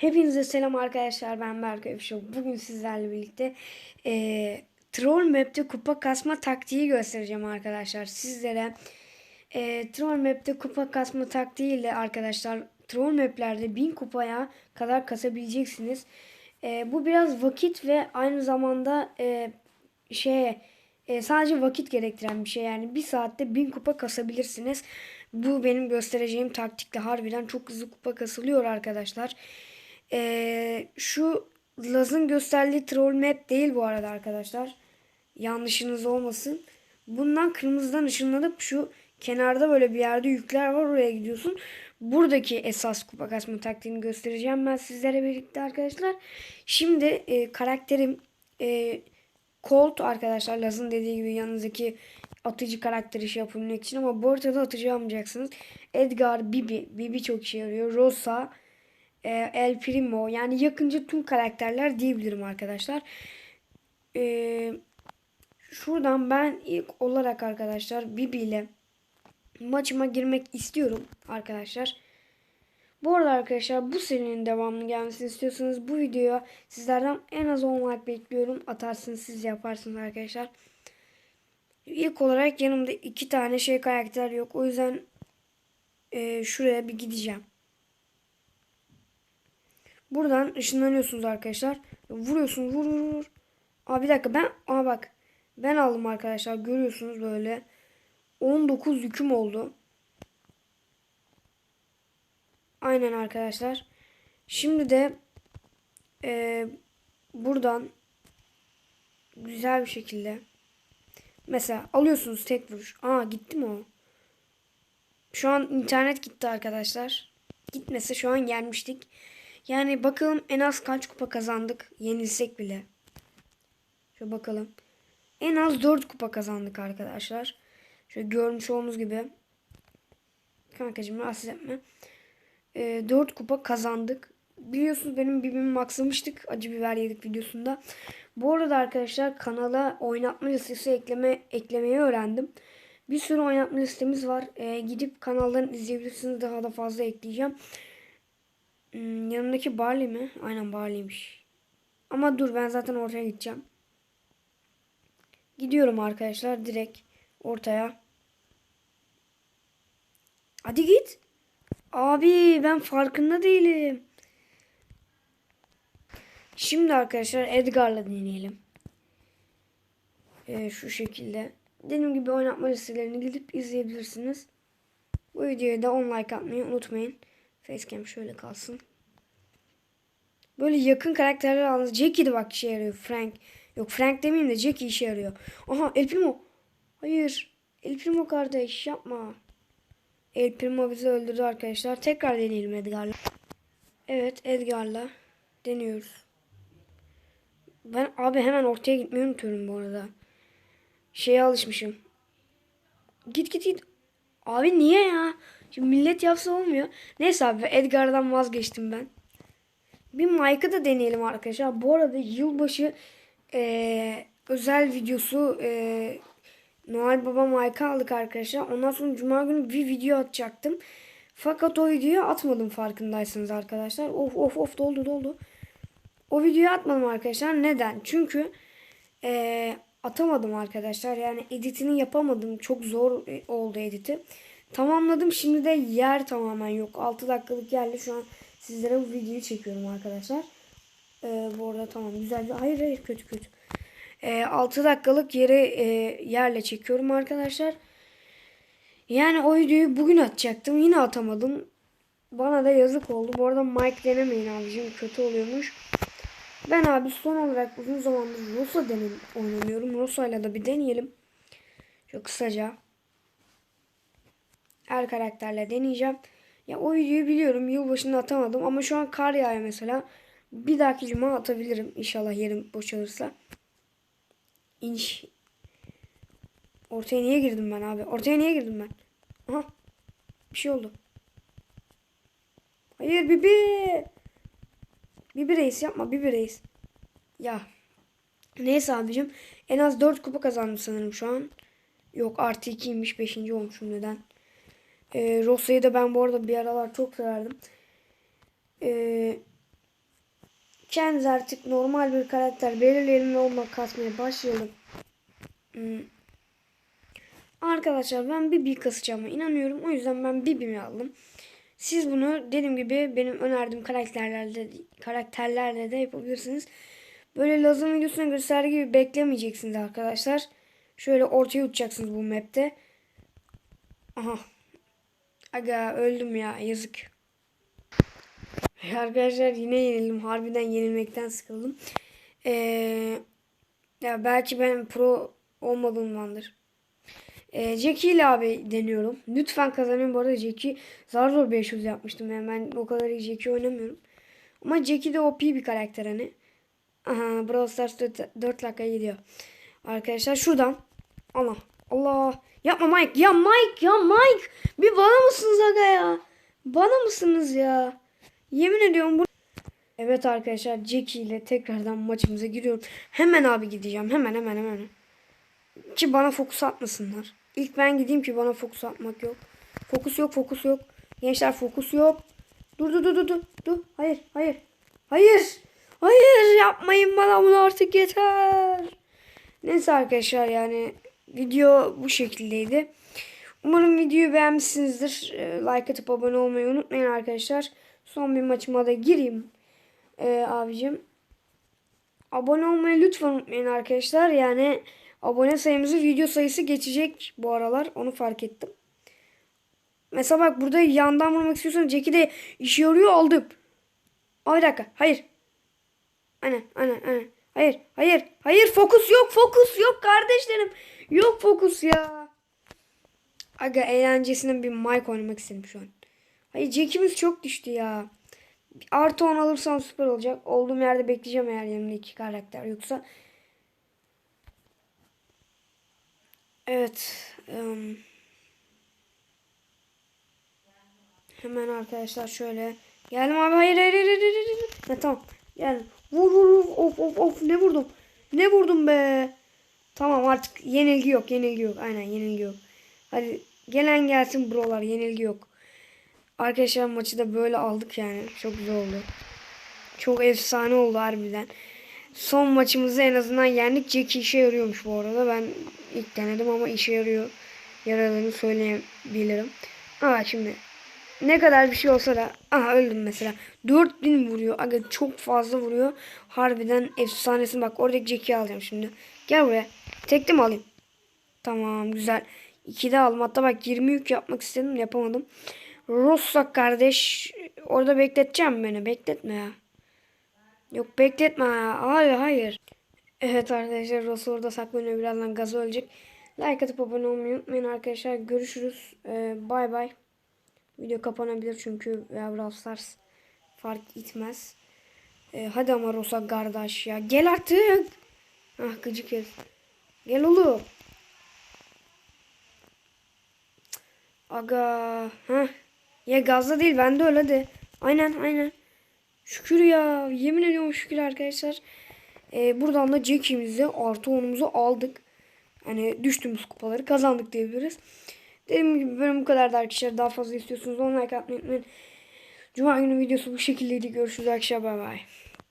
Hepinize selam arkadaşlar ben Berk Öfşok. Bugün sizlerle birlikte e, Troll Map'te kupa kasma taktiği göstereceğim arkadaşlar sizlere. E, Troll Map'te kupa kasma taktiği ile arkadaşlar Troll Map'lerde 1000 kupaya kadar kasabileceksiniz. E, bu biraz vakit ve aynı zamanda e, şeye e, sadece vakit gerektiren bir şey. Yani bir saatte 1000 kupa kasabilirsiniz. Bu benim göstereceğim taktikle harbiden çok hızlı kupa kasılıyor arkadaşlar. Ee, şu Laz'ın gösterdiği troll map değil bu arada arkadaşlar. Yanlışınız olmasın. Bundan kırmızıdan ışınlanıp şu kenarda böyle bir yerde yükler var oraya gidiyorsun. Buradaki esas kupa kasma taktiğini göstereceğim ben sizlere birlikte arkadaşlar. Şimdi e, karakterim e, Colt arkadaşlar Laz'ın dediği gibi yanınızdaki atıcı karakteri şey yapabilmek için ama bu ortada atıcı almayacaksınız. Edgar, Bibi, Bibi çok işe yarıyor. Rosa, e, El Primo yani yakınca tüm karakterler diyebilirim arkadaşlar. E, şuradan ben ilk olarak arkadaşlar Bibi ile maçıma girmek istiyorum arkadaşlar. Bu arada arkadaşlar bu serinin devamını gelmesini istiyorsanız bu videoya sizlerden en az 10 like bekliyorum. Atarsınız siz yaparsınız arkadaşlar. İlk olarak yanımda iki tane şey karakter yok. O yüzden e, şuraya bir gideceğim. Buradan ışınlanıyorsunuz arkadaşlar. Vuruyorsunuz vur vur vur. Aa bir dakika ben aa bak ben aldım arkadaşlar görüyorsunuz böyle 19 yüküm oldu. Aynen arkadaşlar. Şimdi de e, buradan güzel bir şekilde mesela alıyorsunuz tek vuruş. Aa gitti mi o? Şu an internet gitti arkadaşlar. Gitmese şu an gelmiştik. Yani bakalım en az kaç kupa kazandık yenilsek bile. Şöyle bakalım. En az 4 kupa kazandık arkadaşlar. Şöyle görmüş olduğunuz gibi. Kankacığım rahatsız etme. E, 4 kupa kazandık. Biliyorsunuz benim birbirimi maksamıştık. Acı biber yedik videosunda. Bu arada arkadaşlar kanala oynatma listesi ekleme eklemeyi öğrendim. Bir sürü oynatma listemiz var. E, gidip kanaldan izleyebilirsiniz. Daha da fazla ekleyeceğim. Hmm, yanındaki Barley mi? Aynen Barley'miş. Ama dur ben zaten ortaya gideceğim. Gidiyorum arkadaşlar direkt ortaya. Hadi git. Abi ben farkında değilim. Şimdi arkadaşlar Edgar'la deneyelim. Ee, şu şekilde. Dediğim gibi oynatma listelerini gidip izleyebilirsiniz. Bu videoya da 10 like atmayı unutmayın. Facecam şöyle kalsın. Böyle yakın karakterler alınız. Jackie de bak işe yarıyor. Frank. Yok Frank demeyeyim de Jackie işe yarıyor. Aha El Primo. Hayır. El Primo kardeş yapma. El Primo bizi öldürdü arkadaşlar. Tekrar deneyelim Edgar'la. Evet Edgar'la deniyoruz. Ben abi hemen ortaya gitmeyi unutuyorum bu arada. Şeye alışmışım. Git git git. Abi niye ya? Şimdi millet yapsa olmuyor. Neyse abi Edgar'dan vazgeçtim ben. Bir Mike'ı da deneyelim arkadaşlar. Bu arada yılbaşı e, özel videosu e, Noel Baba Mike'ı aldık arkadaşlar. Ondan sonra Cuma günü bir video atacaktım. Fakat o videoyu atmadım farkındaysanız arkadaşlar. Of of of doldu doldu. O videoyu atmadım arkadaşlar. Neden? Çünkü e, atamadım arkadaşlar. Yani editini yapamadım. Çok zor oldu editi. Tamamladım. Şimdi de yer tamamen yok. 6 dakikalık yerle şu an sizlere bu videoyu çekiyorum arkadaşlar. Ee, bu arada tamam güzel bir... Hayır hayır kötü kötü. Ee, 6 dakikalık yere e, yerle çekiyorum arkadaşlar. Yani o videoyu bugün atacaktım. Yine atamadım. Bana da yazık oldu. Bu arada Mike denemeyin abicim. Kötü oluyormuş. Ben abi son olarak uzun zamandır Rosa denem oynamıyorum. Rosa'yla da bir deneyelim. Çok kısaca. Her karakterle deneyeceğim. Ya o videoyu biliyorum. Yılbaşında atamadım ama şu an kar yağıyor mesela. Bir dahaki cuma atabilirim. İnşallah yerim boşalırsa. İnş. Ortaya niye girdim ben abi? Ortaya niye girdim ben? Aha. Bir şey oldu. Hayır Bibi. Bibi reis yapma Bibi reis. Ya. Neyse abicim. En az 4 kupa kazandım sanırım şu an. Yok artı 2'ymiş 5. olmuşum neden? Ee, Rosa'yı da ben bu arada bir aralar çok severdim. Ee, kendinize artık normal bir karakter belirleyelim ve onunla kasmaya başlayalım. Hmm. Arkadaşlar ben Bibi kasacağıma inanıyorum. O yüzden ben Bibi'mi aldım. Siz bunu dediğim gibi benim önerdiğim karakterlerle karakterlerle de yapabilirsiniz. Böyle lazım videosuna gösterdiği gibi beklemeyeceksiniz arkadaşlar. Şöyle ortaya uçacaksınız bu map'te. Aha. Aga öldüm ya yazık. Arkadaşlar yine yenildim. Harbiden yenilmekten sıkıldım. Ee, ya belki ben pro olmadığımdandır. Ee, Jackie ile abi deniyorum. Lütfen kazanın. Bu arada Jackie zar zor 500 yapmıştım. Yani ben o kadar iyi Jackie oynamıyorum. Ama Jackie de OP bir karakter hani. Aha Brawl Stars 4, 4 dakika gidiyor. Arkadaşlar şuradan. Allah. Allah. Yapma Mike. Ya Mike. Ya Mike. Bir bana mısınız aga ya? Bana mısınız ya? Yemin ediyorum bu. Evet arkadaşlar Jackie ile tekrardan maçımıza giriyorum. Hemen abi gideceğim. Hemen hemen hemen. Ki bana fokus atmasınlar. İlk ben gideyim ki bana fokus atmak yok. Fokus yok fokus yok. Gençler fokus yok. Dur dur dur dur dur. dur. Hayır hayır. Hayır. Hayır yapmayın bana bunu artık yeter. Neyse arkadaşlar yani video bu şekildeydi. Umarım videoyu beğenmişsinizdir. Ee, Like atıp abone olmayı unutmayın arkadaşlar. Son bir maçıma da gireyim. Ee, abicim. Abone olmayı lütfen unutmayın arkadaşlar. Yani abone sayımızı video sayısı geçecek bu aralar. Onu fark ettim. Mesela bak burada yandan vurmak istiyorsan Jack'i de işe yarıyor aldım. Ay bir dakika. Hayır. Aynen aynen aynen. Hayır hayır hayır fokus yok fokus yok kardeşlerim. Yok fokus ya. Aga eğlencesine bir mic oynamak istedim şu an. Hayır Jack'imiz çok düştü ya. Artı 10 alırsam süper olacak. Olduğum yerde bekleyeceğim eğer yanımda iki karakter yoksa. Evet. ım. Hemen arkadaşlar şöyle. Geldim abi hayır hayır hayır hayır. hayır. Ha, tamam. Geldim. Vur vur vur. Of of of ne vurdum. Ne vurdum be. Tamam artık yenilgi yok yenilgi yok. Aynen yenilgi yok. Hadi gelen gelsin brolar yenilgi yok. Arkadaşlar maçı da böyle aldık yani. Çok güzel oldu. Çok efsane oldu harbiden. Son maçımızı en azından yendik. Jack işe yarıyormuş bu arada. Ben ilk denedim ama işe yarıyor. Yaradığını söyleyebilirim. Aa şimdi ne kadar bir şey olsa da aha öldüm mesela. 4000 vuruyor. Aga çok fazla vuruyor. Harbiden efsanesin. Bak oradaki Jack'i alacağım şimdi. Gel buraya. Tekli mi alayım? Tamam güzel. 2'de aldım. Hatta bak 20 yük yapmak istedim yapamadım. Rossa kardeş orada bekleteceğim beni. Bekletme ya. Yok bekletme ya. Hayır hayır. Evet arkadaşlar Rossa orada saklanıyor. Birazdan gaz ölecek. Like atıp abone olmayı unutmayın arkadaşlar. Görüşürüz. Ee, bay bay. Video kapanabilir çünkü ya Brawl Stars fark etmez. Ee, hadi ama Rosa kardeş ya. Gel artık. Ah gıcık herif. Gel oğlum. Aga. Heh. Ya gazda değil bende öyle de. Aynen aynen. Şükür ya. Yemin ediyorum şükür arkadaşlar. Ee, buradan da Jack'imizi artı onumuzu aldık. Hani düştüğümüz kupaları kazandık diyebiliriz. Dediğim gibi bölüm bu kadar da arkadaşlar. Daha fazla istiyorsunuz. Onu like atmayı unutmayın. Cuma günü videosu bu şekildeydi. Görüşürüz arkadaşlar. Bay bay.